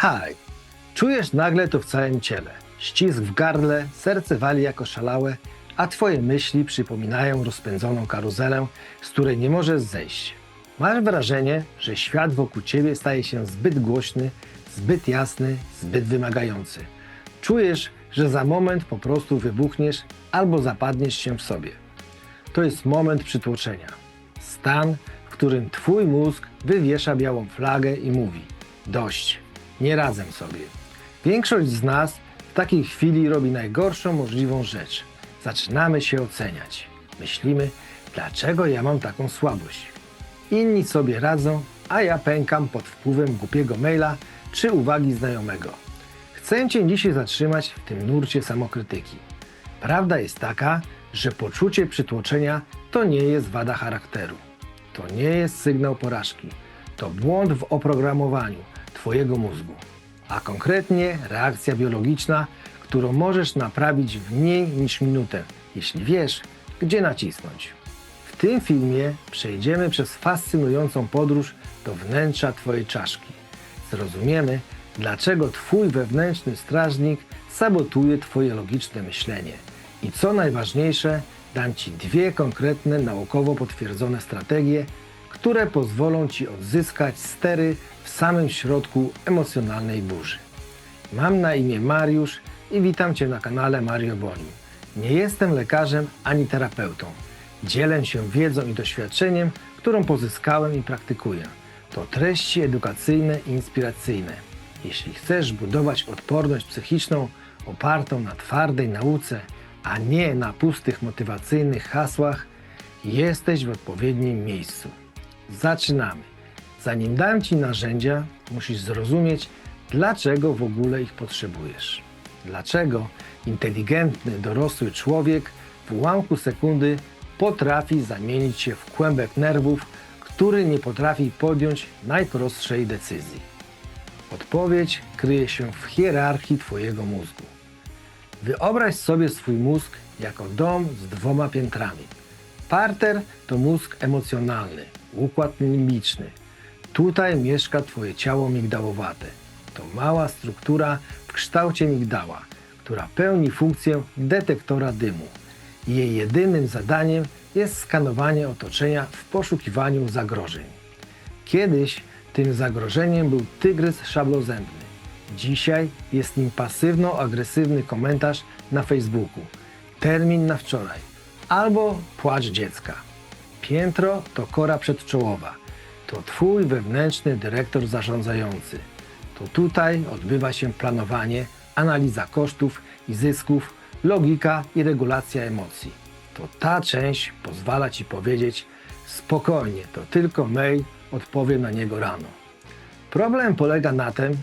Haj! Czujesz nagle to w całym ciele. Ścisk w gardle, serce wali jako szalałe, a twoje myśli przypominają rozpędzoną karuzelę, z której nie możesz zejść. Masz wrażenie, że świat wokół ciebie staje się zbyt głośny, zbyt jasny, zbyt wymagający. Czujesz, że za moment po prostu wybuchniesz albo zapadniesz się w sobie. To jest moment przytłoczenia. Stan, w którym twój mózg wywiesza białą flagę i mówi: Dość, nie radzę sobie. Większość z nas w takiej chwili robi najgorszą możliwą rzecz. Zaczynamy się oceniać. Myślimy, dlaczego ja mam taką słabość. Inni sobie radzą, a ja pękam pod wpływem głupiego maila czy uwagi znajomego. Chcę Cię dzisiaj zatrzymać w tym nurcie samokrytyki. Prawda jest taka, że poczucie przytłoczenia to nie jest wada charakteru. To nie jest sygnał porażki. To błąd w oprogramowaniu Twojego mózgu. A konkretnie reakcja biologiczna, którą możesz naprawić w mniej niż minutę, jeśli wiesz, gdzie nacisnąć. W tym filmie przejdziemy przez fascynującą podróż do wnętrza Twojej czaszki. Zrozumiemy, dlaczego Twój wewnętrzny strażnik sabotuje Twoje logiczne myślenie. I co najważniejsze, dam Ci dwie konkretne, naukowo potwierdzone strategie, które pozwolą Ci odzyskać stery w samym środku emocjonalnej burzy. Mam na imię Mariusz i witam Cię na kanale Mario Boni. Nie jestem lekarzem ani terapeutą. Dzielę się wiedzą i doświadczeniem, którą pozyskałem i praktykuję. To treści edukacyjne i inspiracyjne. Jeśli chcesz budować odporność psychiczną opartą na twardej nauce, a nie na pustych motywacyjnych hasłach, jesteś w odpowiednim miejscu. Zaczynamy. Zanim dam Ci narzędzia, musisz zrozumieć, dlaczego w ogóle ich potrzebujesz. Dlaczego inteligentny, dorosły człowiek w ułamku sekundy potrafi zamienić się w kłębek nerwów, który nie potrafi podjąć najprostszej decyzji. Odpowiedź kryje się w hierarchii Twojego mózgu. Wyobraź sobie swój mózg jako dom z dwoma piętrami. Parter to mózg emocjonalny, układ limbiczny. Tutaj mieszka Twoje ciało migdałowate. To mała struktura w kształcie migdała, która pełni funkcję detektora dymu. Jej jedynym zadaniem jest skanowanie otoczenia w poszukiwaniu zagrożeń. Kiedyś tym zagrożeniem był tygrys szablozębny. Dzisiaj jest nim pasywno-agresywny komentarz na Facebooku, termin na wczoraj albo płacz dziecka. Piętro to kora przedczołowa. To Twój wewnętrzny dyrektor zarządzający. To tutaj odbywa się planowanie, analiza kosztów i zysków, logika i regulacja emocji. To ta część pozwala Ci powiedzieć spokojnie, to tylko mail, odpowiem na niego rano. Problem polega na tym,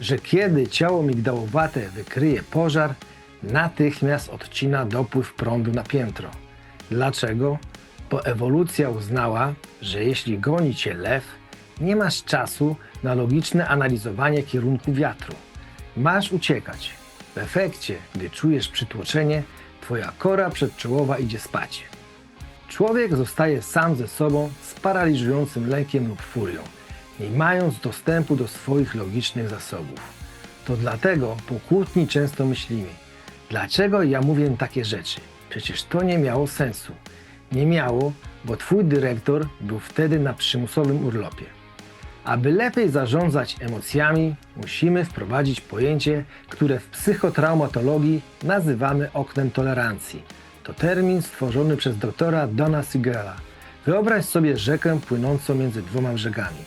że kiedy ciało migdałowate wykryje pożar, natychmiast odcina dopływ prądu na piętro. Dlaczego? Bo ewolucja uznała, że jeśli goni cię lew, nie masz czasu na logiczne analizowanie kierunku wiatru. Masz uciekać. W efekcie, gdy czujesz przytłoczenie, twoja kora przedczołowa idzie spać. Człowiek zostaje sam ze sobą z paraliżującym lękiem lub furią, nie mając dostępu do swoich logicznych zasobów. To dlatego po kłótni często myślimy, dlaczego ja mówię takie rzeczy? Przecież to nie miało sensu. Nie miało, bo twój dyrektor był wtedy na przymusowym urlopie. Aby lepiej zarządzać emocjami, musimy wprowadzić pojęcie, które w psychotraumatologii nazywamy oknem tolerancji. To termin stworzony przez doktora Dona Siegela. Wyobraź sobie rzekę płynącą między dwoma brzegami.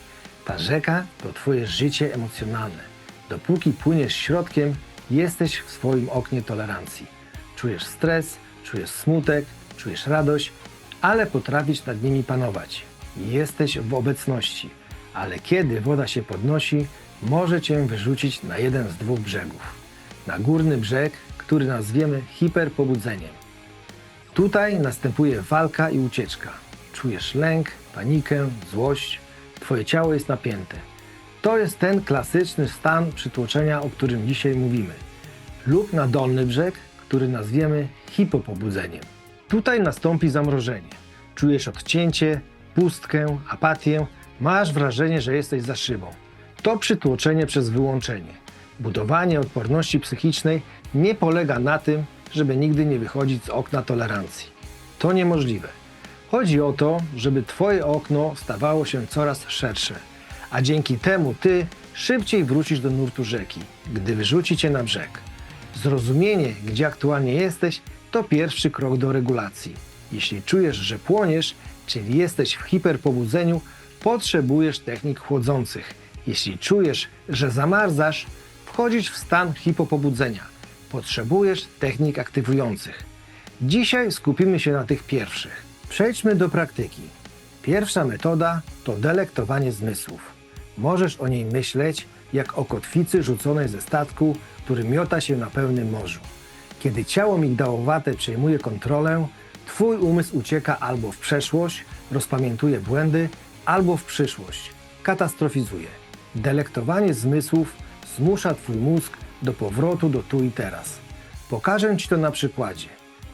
Ta rzeka to Twoje życie emocjonalne. Dopóki płyniesz środkiem, jesteś w swoim oknie tolerancji. Czujesz stres, czujesz smutek, czujesz radość, ale potrafisz nad nimi panować. Jesteś w obecności, ale kiedy woda się podnosi, może cię wyrzucić na jeden z dwóch brzegów. Na górny brzeg, który nazwiemy hiperpobudzeniem. Tutaj następuje walka i ucieczka. Czujesz lęk, panikę, złość, twoje ciało jest napięte. To jest ten klasyczny stan przytłoczenia, o którym dzisiaj mówimy. Lub na dolny brzeg, który nazwiemy hipopobudzeniem. Tutaj nastąpi zamrożenie. Czujesz odcięcie, pustkę, apatię, masz wrażenie, że jesteś za szybą. To przytłoczenie przez wyłączenie. Budowanie odporności psychicznej nie polega na tym, żeby nigdy nie wychodzić z okna tolerancji. To niemożliwe. Chodzi o to, żeby Twoje okno stawało się coraz szersze, a dzięki temu Ty szybciej wrócisz do nurtu rzeki, gdy wyrzuci Cię na brzeg. Zrozumienie, gdzie aktualnie jesteś, to pierwszy krok do regulacji. Jeśli czujesz, że płoniesz, czyli jesteś w hiperpobudzeniu, potrzebujesz technik chłodzących. Jeśli czujesz, że zamarzasz, wchodzisz w stan hipopobudzenia. Potrzebujesz technik aktywujących. Dzisiaj skupimy się na tych pierwszych. Przejdźmy do praktyki. Pierwsza metoda to delektowanie zmysłów. Możesz o niej myśleć jak o kotwicy rzuconej ze statku, który miota się na pełnym morzu. Kiedy ciało migdałowate przejmuje kontrolę, Twój umysł ucieka albo w przeszłość, rozpamiętuje błędy, albo w przyszłość, katastrofizuje. Delektowanie zmysłów zmusza Twój mózg do powrotu do tu i teraz. Pokażę Ci to na przykładzie.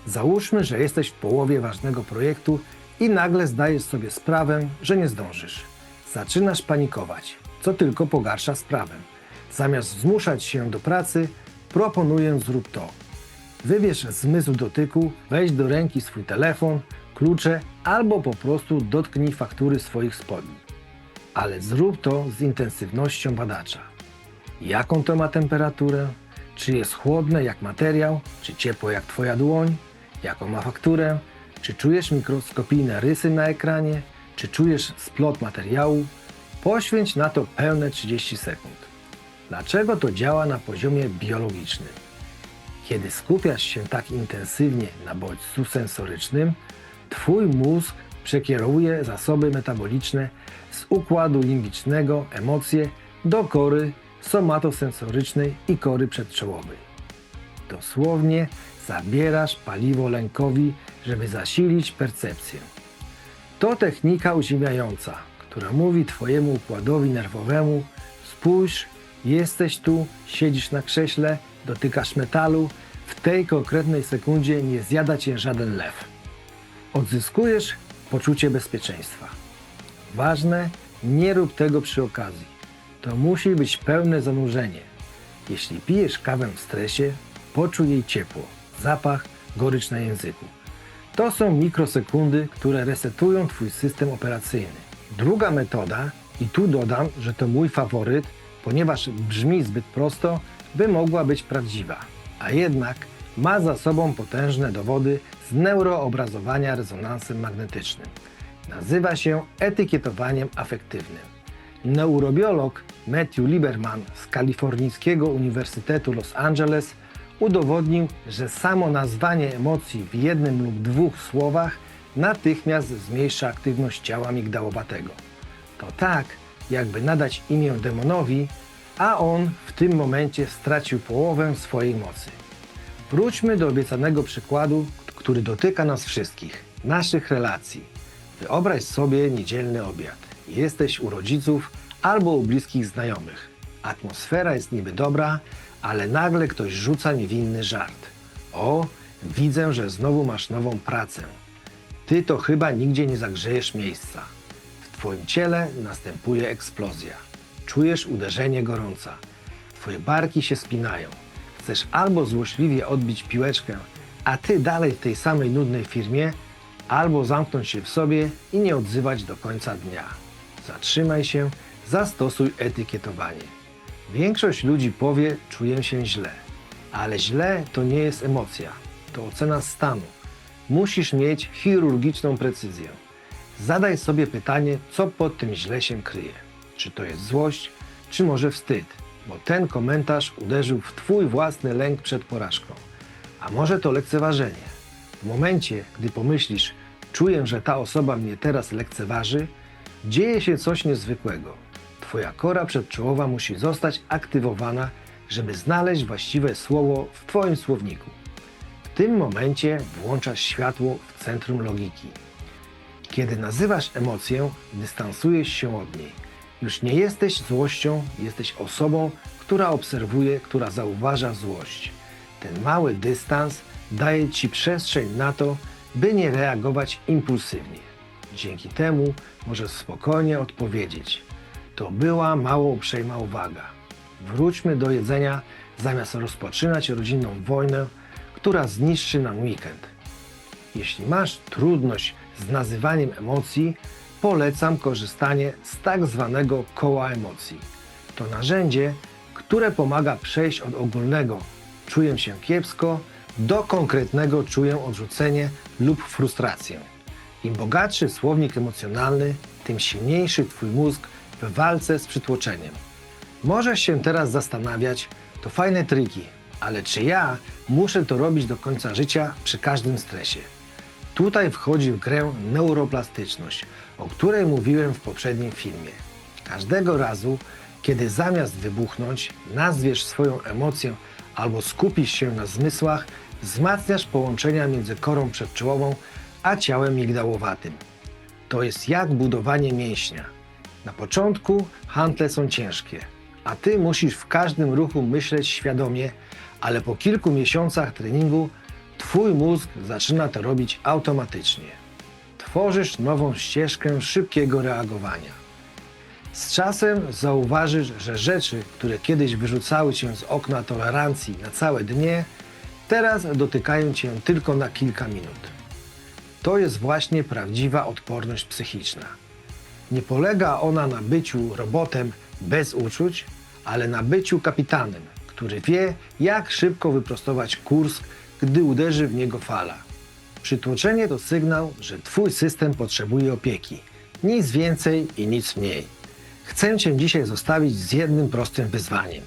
Załóżmy, że jesteś w połowie ważnego projektu i nagle zdajesz sobie sprawę, że nie zdążysz. Zaczynasz panikować, co tylko pogarsza sprawę. Zamiast zmuszać się do pracy, proponuję zrób to. Wybierz zmysł dotyku, weź do ręki swój telefon, klucze albo po prostu dotknij faktury swoich spodni. Ale zrób to z intensywnością badacza. Jaką to ma temperaturę? Czy jest chłodne jak materiał, czy ciepłe jak Twoja dłoń? Jaką ma fakturę? Czy czujesz mikroskopijne rysy na ekranie? Czy czujesz splot materiału? Poświęć na to pełne 30 sekund. Dlaczego to działa na poziomie biologicznym? Kiedy skupiasz się tak intensywnie na bodźcu sensorycznym, Twój mózg przekierowuje zasoby metaboliczne z układu limbicznego, emocje do kory somatosensorycznej i kory przedczołowej. Dosłownie zabierasz paliwo lękowi, żeby zasilić percepcję. To technika uziemiająca, która mówi Twojemu układowi nerwowemu: spójrz, jesteś tu, siedzisz na krześle, dotykasz metalu, w tej konkretnej sekundzie nie zjada Cię żaden lew. Odzyskujesz poczucie bezpieczeństwa. Ważne, nie rób tego przy okazji. To musi być pełne zanurzenie. Jeśli pijesz kawę w stresie, poczuj jej ciepło, zapach, gorycz na języku. To są mikrosekundy, które resetują Twój system operacyjny. Druga metoda, i tu dodam, że to mój faworyt, ponieważ brzmi zbyt prosto, by mogła być prawdziwa. A jednak ma za sobą potężne dowody z neuroobrazowania rezonansem magnetycznym. Nazywa się etykietowaniem afektywnym. Neurobiolog Matthew Lieberman z Kalifornijskiego Uniwersytetu Los Angeles udowodnił, że samo nazwanie emocji w jednym lub dwóch słowach natychmiast zmniejsza aktywność ciała migdałowatego. To tak, jakby nadać imię demonowi, a on w tym momencie stracił połowę swojej mocy. Wróćmy do obiecanego przykładu, który dotyka nas wszystkich, naszych relacji. Wyobraź sobie niedzielny obiad. Jesteś u rodziców albo u bliskich znajomych. Atmosfera jest niby dobra, ale nagle ktoś rzuca niewinny żart. O, widzę, że znowu masz nową pracę. Ty to chyba nigdzie nie zagrzejesz miejsca. W twoim ciele następuje eksplozja. Czujesz uderzenie gorąca. Twoje barki się spinają. Chcesz albo złośliwie odbić piłeczkę, a ty dalej w tej samej nudnej firmie, albo zamknąć się w sobie i nie odzywać do końca dnia. Zatrzymaj się, zastosuj etykietowanie. Większość ludzi powie, czuję się źle. Ale źle to nie jest emocja, to ocena stanu. Musisz mieć chirurgiczną precyzję. Zadaj sobie pytanie, co pod tym źle się kryje. Czy to jest złość, czy może wstyd, bo ten komentarz uderzył w Twój własny lęk przed porażką. A może to lekceważenie. W momencie, gdy pomyślisz, czuję, że ta osoba mnie teraz lekceważy, dzieje się coś niezwykłego. Twoja kora przedczołowa musi zostać aktywowana, żeby znaleźć właściwe słowo w Twoim słowniku. Tym momencie włączasz światło w centrum logiki. Kiedy nazywasz emocję, dystansujesz się od niej. Już nie jesteś złością, jesteś osobą, która obserwuje, która zauważa złość. Ten mały dystans daje ci przestrzeń na to, by nie reagować impulsywnie. Dzięki temu możesz spokojnie odpowiedzieć: to była mało uprzejma uwaga. Wróćmy do jedzenia zamiast rozpoczynać rodzinną wojnę, która zniszczy nam weekend. Jeśli masz trudność z nazywaniem emocji, polecam korzystanie z tak zwanego koła emocji. To narzędzie, które pomaga przejść od ogólnego czuję się kiepsko do konkretnego czuję odrzucenie lub frustrację. Im bogatszy słownik emocjonalny, tym silniejszy Twój mózg w walce z przytłoczeniem. Możesz się teraz zastanawiać, to fajne triki, ale czy ja muszę to robić do końca życia przy każdym stresie? Tutaj wchodzi w grę neuroplastyczność, o której mówiłem w poprzednim filmie. Każdego razu, kiedy zamiast wybuchnąć, nazwiesz swoją emocję albo skupisz się na zmysłach, wzmacniasz połączenia między korą przedczołową a ciałem migdałowatym. To jest jak budowanie mięśnia. Na początku hantle są ciężkie, a ty musisz w każdym ruchu myśleć świadomie, ale po kilku miesiącach treningu twój mózg zaczyna to robić automatycznie. Tworzysz nową ścieżkę szybkiego reagowania. Z czasem zauważysz, że rzeczy, które kiedyś wyrzucały cię z okna tolerancji na całe dnie, teraz dotykają cię tylko na kilka minut. To jest właśnie prawdziwa odporność psychiczna. Nie polega ona na byciu robotem bez uczuć, ale na byciu kapitanem, który wie, jak szybko wyprostować kurs, gdy uderzy w niego fala. Przytłoczenie to sygnał, że Twój system potrzebuje opieki. Nic więcej i nic mniej. Chcę Cię dzisiaj zostawić z jednym prostym wyzwaniem.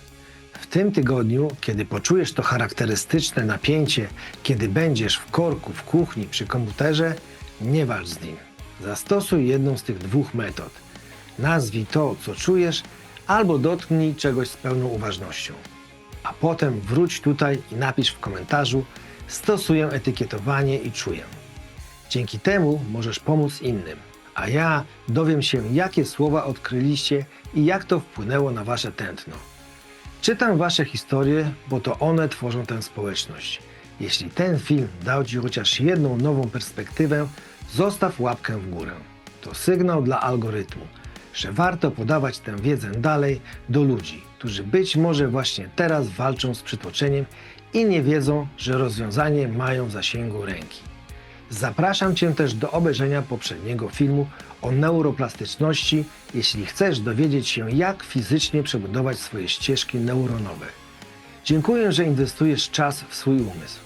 W tym tygodniu, kiedy poczujesz to charakterystyczne napięcie, kiedy będziesz w korku w kuchni przy komputerze, nie walcz z nim. Zastosuj jedną z tych dwóch metod. Nazwij to, co czujesz, albo dotknij czegoś z pełną uważnością. A potem wróć tutaj i napisz w komentarzu: Stosuję etykietowanie i czuję. Dzięki temu możesz pomóc innym, a ja dowiem się, jakie słowa odkryliście i jak to wpłynęło na wasze tętno. Czytam wasze historie, bo to one tworzą tę społeczność. Jeśli ten film dał ci chociaż jedną nową perspektywę, zostaw łapkę w górę. To sygnał dla algorytmu, że warto podawać tę wiedzę dalej do ludzi, którzy być może właśnie teraz walczą z przytłoczeniem i nie wiedzą, że rozwiązanie mają w zasięgu ręki. Zapraszam Cię też do obejrzenia poprzedniego filmu o neuroplastyczności, jeśli chcesz dowiedzieć się, jak fizycznie przebudować swoje ścieżki neuronowe. Dziękuję, że inwestujesz czas w swój umysł.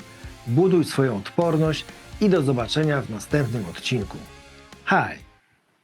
Buduj swoją odporność i do zobaczenia w następnym odcinku. Hi!